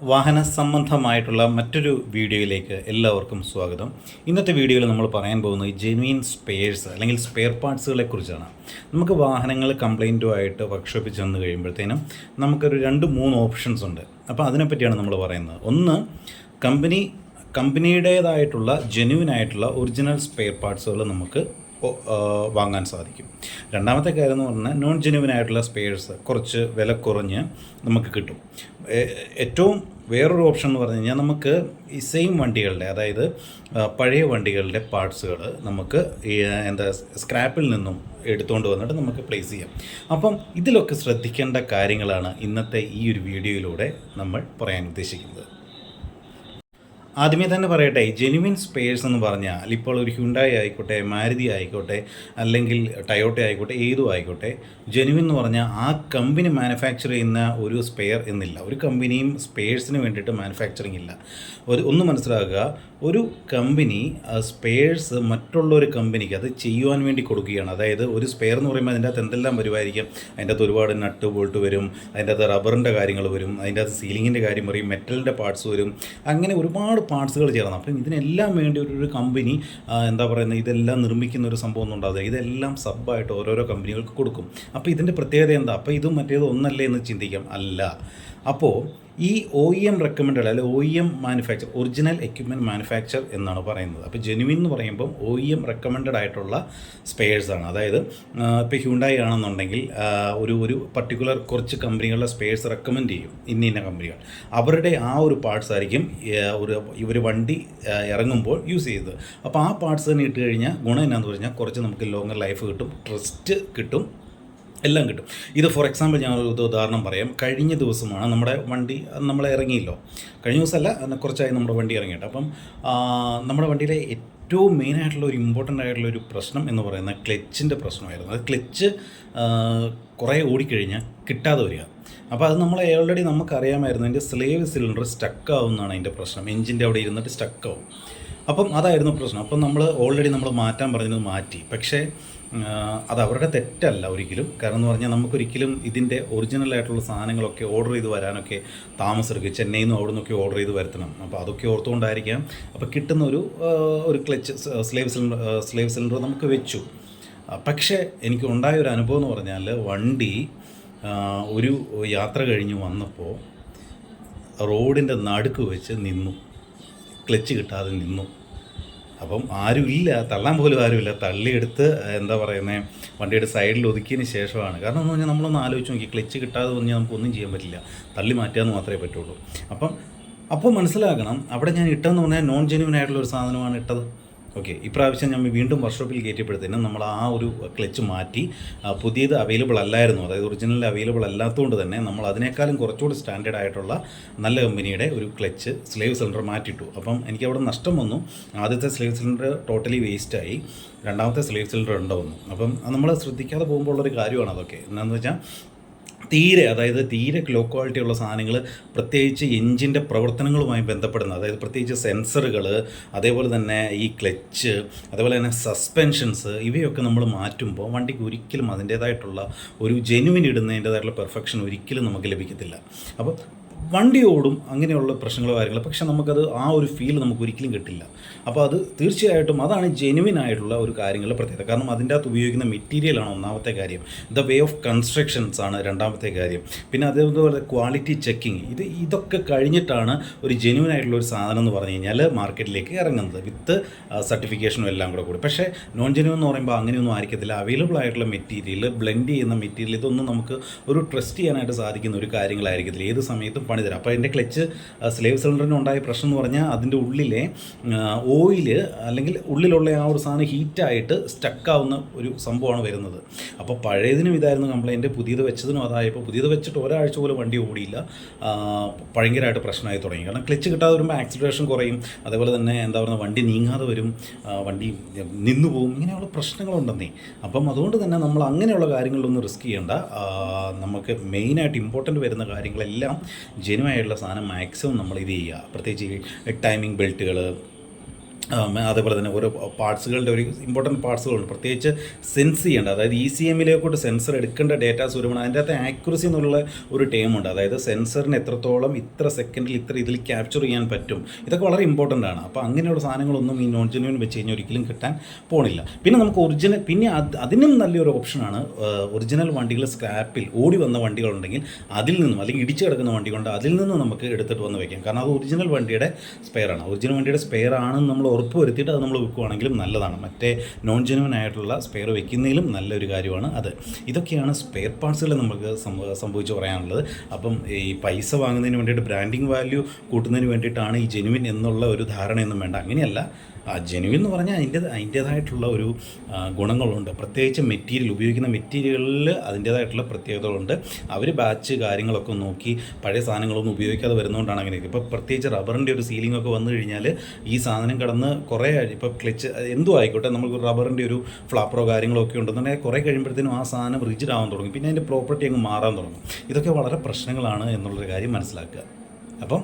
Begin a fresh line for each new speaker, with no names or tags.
വാഹന സംബന്ധമായിട്ടുള്ള മറ്റൊരു വീഡിയോയിലേക്ക് എല്ലാവർക്കും സ്വാഗതം. ഇന്നത്തെ വീഡിയോയിൽ നമ്മൾ പറയാൻ പോകുന്നത് ജെനുവിൻ സ്പെയർസ് അല്ലെങ്കിൽ സ്പെയർ പാർട്സുകളെ കുറിച്ചാണ്. നമുക്ക് വാഹനങ്ങൾ കംപ്ലൈന്റുമായിട്ട് വർക്ക്ഷോപ്പിൽ ചെന്ന് കഴിയുമ്പോഴത്തേനും നമുക്കൊരു രണ്ട് മൂന്ന് ഓപ്ഷൻസ് ഉണ്ട്. അപ്പോൾ അതിനെപ്പറ്റിയാണ് നമ്മൾ പറയുന്നത്. ഒന്ന് കമ്പനി കമ്പനിയുടേതായിട്ടുള്ള ജെനുവിൻ ആയിട്ടുള്ള ഒറിജിനൽ സ്പെയർ പാർട്സുകൾ നമുക്ക് വാങ്ങാൻ സാധിക്കും. രണ്ടാമത്തെ കാര്യം എന്ന് പറഞ്ഞാൽ നോൺ ജെനുവിൻ ആയിട്ടുള്ള സ്പെയർസ് കുറച്ച് വില കുറഞ്ഞ് നമുക്ക് കിട്ടും. ഏറ്റവും വേറൊരു ഓപ്ഷൻ എന്ന് പറഞ്ഞു കഴിഞ്ഞാൽ നമുക്ക് ഈ സെയിം വണ്ടികളുടെ അതായത് പഴയ വണ്ടികളുടെ പാർട്സുകൾ നമുക്ക് എന്താ സ്ക്രാപ്പിൽ നിന്നും എടുത്തുകൊണ്ട് വന്നിട്ട് നമുക്ക് പ്ലേസ് ചെയ്യാം. അപ്പം ഇതിലൊക്കെ ശ്രദ്ധിക്കേണ്ട കാര്യങ്ങളാണ് ഇന്നത്തെ ഈ ഒരു വീഡിയോയിലൂടെ നമ്മൾ പറയാൻ ഉദ്ദേശിക്കുന്നത്. ആദ്യമേ തന്നെ പറയട്ടെ ജെനുവിൻ സ്പെയർസ് എന്ന് പറഞ്ഞാൽ ഇപ്പോൾ ഒരു ഹ്യുണ്ടായി ആയിക്കോട്ടെ മാരുതി ആയിക്കോട്ടെ അല്ലെങ്കിൽ ടയോട്ട ആയിക്കോട്ടെ ഏതും ആയിക്കോട്ടെ ജെനുവിൻ എന്ന് പറഞ്ഞാൽ ആ കമ്പനി മാനുഫാക്ചർ ചെയ്യുന്ന ഒരു സ്പെയർ എന്നില്ല. ഒരു കമ്പനിയും സ്പെയർസിന് വേണ്ടിയിട്ട് മാനുഫാക്ചറിങ് ഇല്ല. ഒരു ഒന്ന് മനസ്സിലാക്കുക ഒരു കമ്പനി സ്പെയർസ് മറ്റുള്ള ഒരു കമ്പനിക്ക് അത് ചെയ്യുവാൻ വേണ്ടി കൊടുക്കുകയാണ്. അതായത് ഒരു സ്പെയർ എന്ന് പറയുമ്പോൾ അതിന്റെ അകത്ത് എന്തെല്ലാം വരുമായിരിക്കും? അതിന്റെ അകത്ത് ഒരുപാട് നട്ട് ബോൾട്ട് വരും അതിന്റെ അകത്ത് റബ്ബറിന്റെ കാര്യങ്ങൾ വരും അതിന്റെ അകത്ത് സീലിങ്ങിന്റെ കാര്യം പറയും മെറ്റലിന്റെ പാർട്സ് വരും. അങ്ങനെ ഒരുപാട് പാർട്സുകൾ ചേർന്ന്. അപ്പം ഇതിനെല്ലാം വേണ്ടി ഒരു ഒരു കമ്പനി എന്താ പറയുന്നത് ഇതെല്ലാം നിർമ്മിക്കുന്ന ഒരു സംഭവം ഒന്നും ഉണ്ടാവില്ല. ഇതെല്ലാം സബ്ബായിട്ട് ഓരോരോ കമ്പനികൾക്ക് കൊടുക്കും. അപ്പോൾ ഇതിന്റെ പ്രത്യേകത എന്താ? അപ്പോൾ ഇതും മറ്റേതും ഒന്നല്ലേ എന്ന് ചിന്തിക്കാം. അല്ല. അപ്പോൾ ഈ ഒ ഇ എം റെക്കമെൻഡഡ് അല്ലെങ്കിൽ O E M manufacture original equipment manufacture എന്നാണ് പറയുന്നത്. അപ്പോൾ ജെനുവിൻ എന്ന് പറയുമ്പം ഒ ഇ എം റെക്കമെൻഡഡ് ആയിട്ടുള്ള സ്പെയേഴ്സാണ് അതായത് ഇപ്പോൾ ഹ്യൂണ്ടായി ആണെന്നുണ്ടെങ്കിൽ ഒരു ഒരു പർട്ടിക്കുലർ കുറച്ച് കമ്പനികളുടെ സ്പെയേഴ്സ് റെക്കമെൻഡ് ചെയ്യും. ഇന്ന ഇന്ന കമ്പനികൾ അവരുടെ ആ ഒരു പാർട്സ് ആയിരിക്കും ഒരു ഇവർ വണ്ടി ഇറങ്ങുമ്പോൾ യൂസ് ചെയ്തത് അപ്പോൾ ആ പാർട്സ് തന്നെ ഇട്ട് കഴിഞ്ഞാൽ ഗുണം എന്നാന്ന് പറഞ്ഞാൽ കുറച്ച് നമുക്ക് ലോങ്ങർ ലൈഫ് കിട്ടും ട്രസ്റ്റ് കിട്ടും എല്ലാം കിട്ടും. ഇത് ഫോർ എക്സാമ്പിൾ ഞാൻ ഒരു ഉദാഹരണം പറയാം. കഴിഞ്ഞ ദിവസമാണ് നമ്മുടെ വണ്ടി നമ്മൾ ഇറങ്ങിയില്ലോ. കഴിഞ്ഞ ദിവസമല്ല കുറച്ചായി നമ്മുടെ വണ്ടി ഇറങ്ങിയിട്ട്. അപ്പം നമ്മുടെ വണ്ടിയിലെ ഏറ്റവും മെയിനായിട്ടുള്ള ഒരു ഇമ്പോർട്ടന്റ് ആയിട്ടുള്ള ഒരു പ്രശ്നം എന്ന് പറയുന്ന ക്ലച്ചിന്റെ പ്രശ്നമായിരുന്നു. അത് ക്ലച്ച് കുറേ ഓടിക്കഴിഞ്ഞാൽ കിട്ടാതെ വരിക. അപ്പോൾ അത് നമ്മൾ ഓൾറെഡി നമുക്കറിയാമായിരുന്നു. അതിന്റെ സ്ലേവ് സിലിണ്ടർ സ്റ്റക്ക് ആവുന്നതാണ് അതിന്റെ പ്രശ്നം. എഞ്ചിന്റെ അവിടെ ഇരുന്നിട്ട് സ്റ്റക്ക് ആവും. അപ്പം അതായിരുന്നു പ്രശ്നം. അപ്പം നമ്മൾ ഓൾറെഡി നമ്മൾ മാറ്റാൻ പറഞ്ഞത് മാറ്റി. പക്ഷേ അത് അവരുടെ തെറ്റല്ല ഒരിക്കലും. കാരണം എന്ന് പറഞ്ഞാൽ നമുക്കൊരിക്കലും ഇതിന്റെ ഒറിജിനൽ ആയിട്ടുള്ള സാധനങ്ങളൊക്കെ ഓർഡർ ചെയ്ത് വരാനൊക്കെ താമസമെടുക്കും ചെന്നൈയിൽ നിന്നും അവിടെ നിന്നൊക്കെ ഓർഡർ ചെയ്ത് വരുത്തണം. അപ്പോൾ അതൊക്കെ ഓർത്തുകൊണ്ടായിരിക്കാം. അപ്പോൾ കിട്ടുന്ന ഒരു ഒരു clutch slave cylinder slave cylinder നമുക്ക് വെച്ചു. പക്ഷേ എനിക്ക് ഉണ്ടായ ഒരു അനുഭവം എന്ന് പറഞ്ഞാൽ വണ്ടി ഒരു യാത്ര കഴിഞ്ഞ് വന്നപ്പോൾ റോഡിന്റെ നടുക്ക് വെച്ച് നിന്നു. ക്ലച്ച് കിട്ടാതെ നിന്നു. അപ്പം ആരുമില്ല തള്ളാൻ പോലും ആരുമില്ല. തള്ളിയെടുത്ത് എന്താ പറയുന്നത് വണ്ടിയുടെ സൈഡിൽ ഒതുക്കിയതിന് ശേഷമാണ്. കാരണം എന്ന് പറഞ്ഞാൽ നമ്മളൊന്ന് ആലോചിച്ച് നോക്കി ക്ലച്ച് കിട്ടാതെ പറഞ്ഞാൽ നമുക്കൊന്നും ചെയ്യാൻ പറ്റില്ല. തള്ളി മാറ്റാമെന്ന് മാത്രമേ പറ്റുള്ളൂ. അപ്പം അപ്പോൾ മനസ്സിലാക്കണം അവിടെ ഞാൻ ഇട്ടെന്ന് പറഞ്ഞാൽ നോൺ ജെന്യൂൻ ആയിട്ടുള്ള ഒരു സാധനമാണ് ഇട്ടത്. ഓക്കെ ഇപ്രാവശ്യം ഞാൻ വീണ്ടും വർക്ക്ഷോപ്പിൽ കയറ്റിയപ്പോഴത്തേനും നമ്മൾ ആ ഒരു ക്ലച്ച് മാറ്റി പുതിയത് അവൈലബിൾ അല്ലായിരുന്നു. അതായത് ഒറിജിനൽ അവൈലബിൾ അല്ലാത്തതുകൊണ്ട് തന്നെ നമ്മൾ അതിനേക്കാളും കുറച്ചുകൂടി സ്റ്റാൻഡേർഡ് ആയിട്ടുള്ള നല്ല കമ്പനിയുടെ ഒരു ക്ലച്ച് സ്ലേവ് സിലിണ്ടർ മാറ്റിയിട്ടു. അപ്പം എനിക്ക് അവിടെ നഷ്ടം വന്നു. ആദ്യത്തെ സ്ലേവ് സിലിണ്ടർ ടോട്ടലി വേസ്റ്റായി രണ്ടാമത്തെ സ്ലേവ് സിലിണ്ടർ ഉണ്ടാവുന്നു അപ്പം നമ്മൾ ശ്രദ്ധിക്കാതെ പോകുമ്പോൾ ഉള്ളൊരു കാര്യമാണ് അതൊക്കെ. എന്താണെന്ന് വെച്ചാൽ തീരെ അതായത് തീരെ ലോ ക്വാളിറ്റി ഉള്ള സാധനങ്ങൾ പ്രത്യേകിച്ച് എഞ്ചിന്റെ പ്രവർത്തനങ്ങളുമായി ബന്ധപ്പെടുന്ന അതായത് പ്രത്യേകിച്ച് സെൻസറുകൾ അതേപോലെ തന്നെ ഈ ക്ലച്ച് അതേപോലെ തന്നെ സസ്പെൻഷൻസ് ഇവയൊക്കെ നമ്മൾ മാറ്റുമ്പോൾ വണ്ടിക്ക് ഒരിക്കലും അതിന്റേതായിട്ടുള്ള ഒരു ജെനുവിൻ ഇടുന്നതിന്റേതായിട്ടുള്ള പെർഫെക്ഷൻ ഒരിക്കലും നമുക്ക് ലഭിക്കത്തില്ല. അപ്പോൾ വണ്ടി ഓടും അങ്ങനെയുള്ള പ്രശ്നങ്ങളോ കാര്യങ്ങൾ. പക്ഷെ നമുക്കത് ആ ഒരു ഫീൽ നമുക്ക് ഒരിക്കലും കിട്ടില്ല. അപ്പോൾ അത് തീർച്ചയായിട്ടും അതാണ് ജെനുവിൻ ആയിട്ടുള്ള ഒരു കാര്യങ്ങളുടെ പ്രത്യേകത. കാരണം അതിന്റെ അകത്ത് ഉപയോഗിക്കുന്ന മെറ്റീരിയലാണ് ഒന്നാമത്തെ കാര്യം. ദ വേ ഓഫ് കൺസ്ട്രക്ഷൻസ് ആണ് രണ്ടാമത്തെ കാര്യം. പിന്നെ അതേപോലെ ക്വാളിറ്റി ചെക്കിങ് ഇത് ഇതൊക്കെ കഴിഞ്ഞിട്ടാണ് ഒരു ജെനുവിൻ ആയിട്ടുള്ള ഒരു സാധനം എന്ന് പറഞ്ഞു കഴിഞ്ഞാൽ മാർക്കറ്റിലേക്ക് ഇറങ്ങുന്നത്. വിത്ത് സർട്ടിഫിക്കേഷനും എല്ലാം കൂടെ കൂടി. പക്ഷേ നോൺ ജെനുവിൻ എന്ന് പറയുമ്പോൾ അങ്ങനെയൊന്നും ആയിരിക്കത്തില്ല. അവൈലബിൾ ആയിട്ടുള്ള മെറ്റീരിയൽ ബ്ലെൻഡ് ചെയ്യുന്ന മെറ്റീരിയൽ ഇതൊന്നും നമുക്ക് ഒരു ട്രസ്റ്റ് ചെയ്യാനായിട്ട് സാധിക്കുന്ന ഒരു കാര്യങ്ങളായിരിക്കത്തില്ല. ഏത് സമയത്തും പണി തരാം. അപ്പോൾ അതിന്റെ ക്ലച്ച് സ്ലേവ് സിലിണ്ടറിന് ഉണ്ടായ പ്രശ്നം എന്ന് പറഞ്ഞാൽ അതിന്റെ ഉള്ളിലെ ഓയിൽ അല്ലെങ്കിൽ ഉള്ളിലുള്ള ആ ഒരു സാധനം ഹീറ്റായിട്ട് സ്റ്റക്കാവുന്ന ഒരു സംഭവമാണ് വരുന്നത്. അപ്പോൾ പഴയതിനും ഇതായിരുന്നു കംപ്ലൈന്റ് പുതിയത് വെച്ചതിനും അതായപ്പോൾ പുതിയത് വെച്ചിട്ട് ഒരാഴ്ച പോലും വണ്ടി ഓടിയില്ല. ഭയങ്കരമായിട്ട് പ്രശ്നമായി തുടങ്ങി. കാരണം ക്ലച്ച് കിട്ടാതെ വരുമ്പോൾ ആക്സിലറേഷൻ കുറയും. അതേപോലെ തന്നെ എന്താ പറയുക വണ്ടി നീങ്ങാതെ വരും. വണ്ടി നിന്നു പോകും. ഇങ്ങനെയുള്ള പ്രശ്നങ്ങളുണ്ടെന്നേ. അപ്പം അതുകൊണ്ട് തന്നെ നമ്മൾ അങ്ങനെയുള്ള കാര്യങ്ങളിലൊന്നും റിസ്ക് ചെയ്യേണ്ട. നമുക്ക് മെയിനായിട്ട് ഇമ്പോർട്ടന്റ് വരുന്ന കാര്യങ്ങളെല്ലാം ജെനുവായിട്ടുള്ള സാധനം മാക്സിമം നമ്മൾ ഇത് ചെയ്യുക. പ്രത്യേകിച്ച് ടൈമിംഗ് ബെൽറ്റുകൾ അതേപോലെ തന്നെ ഓരോ പാർട്സുകളുടെ ഒരു ഇമ്പോർട്ടന്റ് പാർട്സുകളുണ്ട്. പ്രത്യേകിച്ച് സെൻസ് ചെയ്യേണ്ട അതായത് E ഇ സി എമ്മിലേക്കോട്ട് സെൻസർ എടുക്കേണ്ട ഡേറ്റാസ് വരുമ്പോൾ അതിന്റെ അകത്ത് ആക്യുറസി എന്നുള്ള ഒരു ടേം ഉണ്ട്. അതായത് സെൻസറിന് എത്രത്തോളം ഇത്ര സെക്കൻഡിൽ ഇത്ര ഇതിൽ ക്യാപ്ചർ ചെയ്യാൻ പറ്റും. ഇതൊക്കെ വളരെ ഇമ്പോർട്ടന്റ് ആണ്. അപ്പോൾ അങ്ങനെയുള്ള സാധനങ്ങളൊന്നും ഈ നോൺ ജെന്യൂൻ വെച്ച് കഴിഞ്ഞാൽ ഒരിക്കലും കിട്ടാൻ പോണില്ല. പിന്നെ നമുക്ക് ഒറിജിനൽ പിന്നെ അത് അതിനും നല്ലൊരു ഓപ്ഷനാണ് ഒറിജിനൽ വണ്ടികൾ സ്ക്രാപ്പിൽ ഓടി വന്ന വണ്ടികളുണ്ടെങ്കിൽ അതിൽ നിന്നും അല്ലെങ്കിൽ ഇടിച്ചു കിടക്കുന്ന വണ്ടി കൊണ്ട് അതിൽ നിന്നും നമുക്ക് എടുത്തിട്ട് വന്ന് വയ്ക്കാം കാരണം അത് ഒറിജിനൽ വണ്ടിയുടെ സ്പെയർ ആണ്. ഒറിജിനൽ വണ്ടിയുടെ സ്പെയർ ആണെന്ന് നമ്മൾ ഉറപ്പ് വരുത്തിയിട്ട് അത് നമ്മൾ വെക്കുവാണെങ്കിലും നല്ലതാണ്. മറ്റേ നോൺ ജെനുവൻ ആയിട്ടുള്ള സ്പെയർ വെക്കുന്നതിലും നല്ലൊരു കാര്യമാണ് അത്. ഇതൊക്കെയാണ് സ്പെയർ പാർട്സുകൾ നമുക്ക് സംഭവിച്ച് പറയാനുള്ളത്. അപ്പം ഈ പൈസ വാങ്ങുന്നതിന് വേണ്ടിയിട്ട് ബ്രാൻഡിങ് വാല്യൂ കൂട്ടുന്നതിന് വേണ്ടിയിട്ടാണ് ഈ ജെനുവിൻ എന്നുള്ള ഒരു ധാരണയൊന്നും വേണ്ട. അങ്ങനെയല്ല. ആ ജെനുവിൻ എന്ന് പറഞ്ഞാൽ അതിന്റെ അതിന്റേതായിട്ടുള്ള ഒരു ഗുണങ്ങളുണ്ട്. പ്രത്യേകിച്ച് മെറ്റീരിയൽ ഉപയോഗിക്കുന്ന മെറ്റീരിയലിൽ അതിന്റേതായിട്ടുള്ള പ്രത്യേകതകളുണ്ട്. അവർ ബാച്ച് കാര്യങ്ങളൊക്കെ നോക്കി പഴയ സാധനങ്ങളൊന്നും ഉപയോഗിക്കാതെ വരുന്നതുകൊണ്ടാണ് അങ്ങനെ ഇപ്പോൾ പ്രത്യേകിച്ച് റബ്ബറിന്റെ ഒരു സീലിംഗ് ഒക്കെ വന്നു കഴിഞ്ഞാൽ ഈ സാധനം കടന്ന് കുറേ ഇപ്പോൾ ക്ലച്ച് എന്തും ആയിക്കോട്ടെ നമുക്ക് റബ്ബറിന്റെ ഒരു ഫ്ലാപ്പറോ കാര്യങ്ങളോ ഒക്കെ ഉണ്ടെന്നുണ്ടെങ്കിൽ കുറേ കഴിയുമ്പോഴത്തേനും ആ സാധനം റിജിഡ് ആവാൻ തുടങ്ങും. പിന്നെ അതിന്റെ പ്രോപ്പർട്ടി അങ്ങ് മാറാൻ തുടങ്ങും. ഇതൊക്കെ വളരെ പ്രശ്നങ്ങളാണ് എന്നുള്ളൊരു കാര്യം മനസ്സിലാക്കുക. അപ്പം